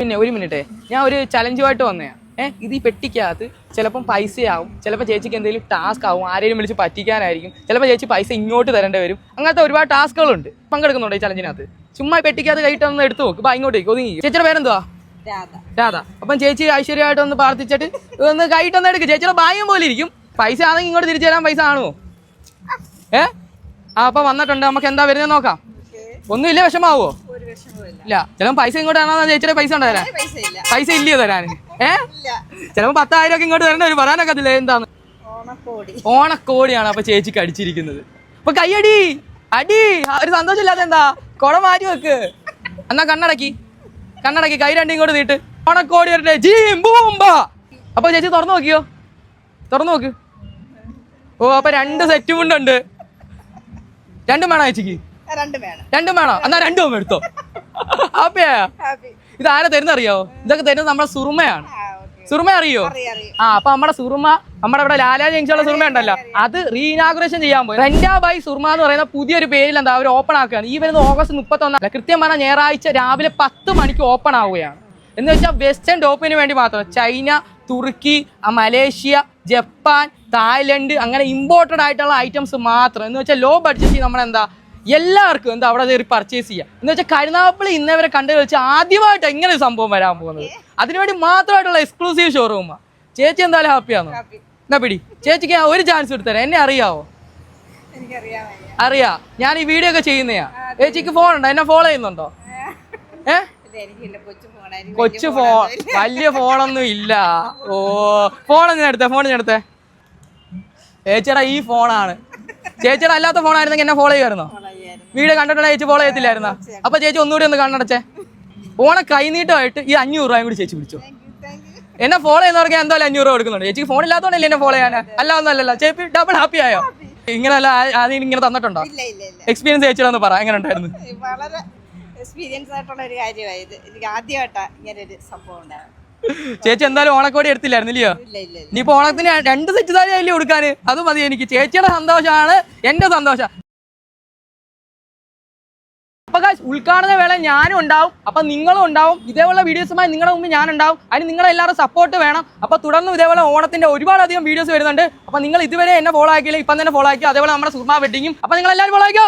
പിന്നെ ഒരു മിനിറ്റ് ഞാൻ ഒരു ചലഞ്ചുമായിട്ട് വന്നതാണ് ഏഹ് ഇത് ഈ പെട്ടിക്കകത്ത് ചിലപ്പം പൈസയാവും ചിലപ്പോൾ ചേച്ചിക്ക് എന്തെങ്കിലും ടാസ്ക് ആവും ആരെയും വിളിച്ച് പറ്റിക്കാനായിരിക്കും ചിലപ്പോൾ ചേച്ചി പൈസ ഇങ്ങോട്ട് തരേണ്ടി വരും. അങ്ങനത്തെ ഒരുപാട് ടാസ്കുകളുണ്ട് പങ്കെടുക്കുന്നുണ്ട് ഈ ചലഞ്ചിനകത്ത് ചുമ്മാ പെട്ടിക്കകത്ത് കൈയിട്ടൊന്ന് എടുത്തു നോക്ക്. ബാ ഇങ്ങോട്ടേക്ക് ഒതുങ്ങി ചേച്ചിയുടെ പേരെന്തുവാ? രാധ. അപ്പം ചേച്ചി ഐശ്വര്യമായിട്ട് ഒന്ന് പ്രാർത്ഥിച്ചിട്ട് ഒന്ന് കൈയിട്ടൊന്ന് എടുക്ക്. ചേച്ചിയുടെ ഭാഗ്യം പോലെ ഇരിക്കും. പൈസ ആണെങ്കിൽ ഇങ്ങോട്ട് തിരിച്ചു തരാൻ പൈസ ആണോ ഏഹ് ആ അപ്പം വന്നിട്ടുണ്ട്. നമുക്ക് എന്താ വരുന്നത് നോക്കാം. ഒന്നുമില്ല വിഷമാവോ ഇല്ല. ചിലപ്പോൾ പൈസ ഇങ്ങോട്ട് ആണോ ചേച്ചിയുടെ പൈസ ഉണ്ടോ തരാൻ? പൈസ ഇല്ല പൈസ ഇല്ലയോ തരാൻ? ഏ? ഇല്ല. ചിലപ്പോൾ പത്തായിരം ഒക്കെ ഇങ്ങോട്ട് തരണ്ട ഒരു പറയാനൊക്കത്തില്ല എന്താണ് ഓണക്കോടി. ഓണക്കോടിയാണ് അപ്പൊ ചേച്ചിക്ക് അടിച്ചിരിക്കുന്നത്. അപ്പൊ കൈയടി അടി. ഒരു ഒരു ഇല്ലാതെ എന്താ? കുട മാറ്റി വെക്ക്. എന്നാ കണ്ണടക്കി. കണ്ണടക്കി. കൈ രണ്ടും ഇങ്ങോട്ട് നീട്ട്. ഓണക്കോടി വരട്ടെ. ജീം ബൂംബ അപ്പൊ ചേച്ചി തുറന്നു നോക്കിയോ? തുറന്നു നോക്ക്. ഓ അപ്പൊ രണ്ട് സെറ്റ് ഉണ്ട്. രണ്ടും വേണോ ചേച്ചിക്ക്? രണ്ടും വേണം. രണ്ടും വേണോ? എന്നാ രണ്ടും എടുത്തോ. ഹാപ്പിയാ ഹാപ്പി. ഇത് ആരാ തരുന്നറിയോ? ഇതൊക്കെ തരുന്നത് നമ്മുടെ സുറുമയാണ്. സുറുമ അറിയോ? അറിയാം അറിയാം ആ അപ്പൊ നമ്മുടെ സുറുമ നമ്മുടെ ഇവിടെ ലാലാ ജംഗ്ഷനുള്ള സുറുമ ഉണ്ടല്ലോ. അത് റീഇനാഗുറേഷൻ ചെയ്യാൻ പോയി. റെന്റാ ബൈ സുറുമ എന്ന് പറയുന്ന പുതിയൊരു പേരിൽ എന്താ അവർ ഓപ്പൺ ആക്കുകയാണ്. ഈ വരുന്ന ഓഗസ്റ്റ് മുപ്പത്തി ഒന്നാം കൃത്യം പറഞ്ഞാൽ ഞായറാഴ്ച രാവിലെ പത്ത് മണിക്ക് ഓപ്പൺ ആവുകയാണ്. എന്ന് വെച്ചാൽ വെസ്റ്റേൺ ടോപ്പിന് വേണ്ടി മാത്രം. China Turkey Malaysia Japan Thailand അങ്ങനെ ഇമ്പോർട്ടഡ് ആയിട്ടുള്ള ഐറ്റംസ് മാത്രം. എന്ന് വെച്ചാൽ ലോ ബഡ്ജറ്റിൽ നമ്മളെന്താ എല്ലാവർക്കും എന്താ അവിടെ കയറി പർച്ചേസ് ചെയ്യാം. എന്ന് വെച്ചാൽ കരുനാഗപ്പള്ളി ഇന്നവരെ കണ്ടു വെച്ച് ആദ്യമായിട്ട് എങ്ങനെ ഒരു സംഭവം വരാൻ പോകുന്നത്. അതിനുവേണ്ടി മാത്രമായിട്ടുള്ള എക്സ്ക്ലൂസീവ് ഷോറൂമാണ് ചേച്ചി എന്തായാലും ഹാപ്പിയാണോ ഹാപ്പി എന്നാ പിടി. ചേച്ചിക്ക് ഞാൻ ഒരു ചാൻസ് എടുത്തരാം എന്നെ അറിയാവോ? അറിയാ. ഞാൻ ഈ വീഡിയോ ഒക്കെ ചെയ്യുന്നയാ. ചേച്ചിക്ക് ഫോൺ ഉണ്ടോ? എന്നെ ഫോളോ ചെയ്യുന്നുണ്ടോ? ഏ? കൊച്ചു ഫോൺ വലിയ ഫോണൊന്നും ഇല്ല. ഓ. ഫോൺ ഞാൻ എടുത്തേ? ഫോൺ ഞാൻ എടുത്തേ? ചേച്ചിയുടെ ഈ ഫോണാണ് ചേച്ചിയുടെ അല്ലാത്ത ഫോണായിരുന്നെങ്കിൽ എന്നെ ഫോളോ ചെയ്യുമായിരുന്നോ? വീഡിയോ കണ്ടിട്ടുള്ള ചേച്ചി ഫോളോ ചെയ്യത്തില്ലായിരുന്ന? അപ്പൊ ചേച്ചി ഒന്നുകൂടി ഒന്ന് കണ്ണടച്ചേ. ഓണ കൈനീട്ടമായിട്ട് ഈ അഞ്ഞൂറ് രൂപയും കൂടി ചേച്ചി പിടിച്ചു. എന്നെ ഫോളോ ചെയ്യുന്നവർക്ക് എന്തായാലും അഞ്ഞൂറ് രൂപ കൊടുക്കുന്നുണ്ട്. ചേച്ചി ഫോൺ ഇല്ലാത്തതുകൊണ്ടല്ലേ എന്നെ ഫോളോ ചെയ്യാൻ അല്ല ഒന്നല്ലല്ലോ ചേച്ചി ഡബിൾ ഹാപ്പി ആയോ? ഇങ്ങനല്ല ആദ്യം ഇങ്ങനെ തന്നിട്ടുണ്ടോ? എക്സ്പീരിയൻസ് ചേച്ചിയുടെ പറ എങ്ങനെ ഉണ്ടായിരുന്നു? വളരെ എക്സ്പീരിയൻസ് ആയിട്ടുള്ള ഒരു കാര്യമായത് എനിക്ക് ആദ്യമായിട്ടാ ഇങ്ങനെ ഒരു സംഭവം ഉണ്ടായത്. ചേച്ചി എന്തായാലും ഓണക്കോടി എടുത്തില്ലായിരുന്നു ഇല്ലയോ? ഇല്ല ഇല്ല ഇല്ല. ഇനിയിപ്പോ ഓണത്തിന് രണ്ട് സെറ്റ് സാരി അല്ലേ കൊടുക്കാന്? അത് മതി എനിക്ക്. ചേച്ചിയുടെ സന്തോഷമാണ് എന്റെ സന്തോഷം. അപ്പൊ guys, ഉദ്ഘാടന വേള ഞാനും ഉണ്ടാവും. അപ്പൊ നിങ്ങളും ഉണ്ടാവും. ഇതേപോലെ വീഡിയോസുമായി നിങ്ങളുടെ മുമ്പ് ഞാൻ ഉണ്ടാവും. അതിന് നിങ്ങളെ എല്ലാവരും സപ്പോർട്ട് വേണം. അപ്പൊ തുടർന്നും ഇതേപോലെ ഓണത്തിന്റെ ഒരുപാട് അധികം വീഡിയോസ് വരുന്നുണ്ട്. അപ്പൊ നിങ്ങൾ ഇതുവരെ എന്നെ ഫോളോ ആക്കിയില്ല ഇപ്പം തന്നെ ഫോളോ ആക്കി അതേപോലെ നമ്മുടെ സുർമ വെഡിങ്ങും അപ്പൊ നിങ്ങൾ എല്ലാവരും ഫോളോ ആക്കിയോ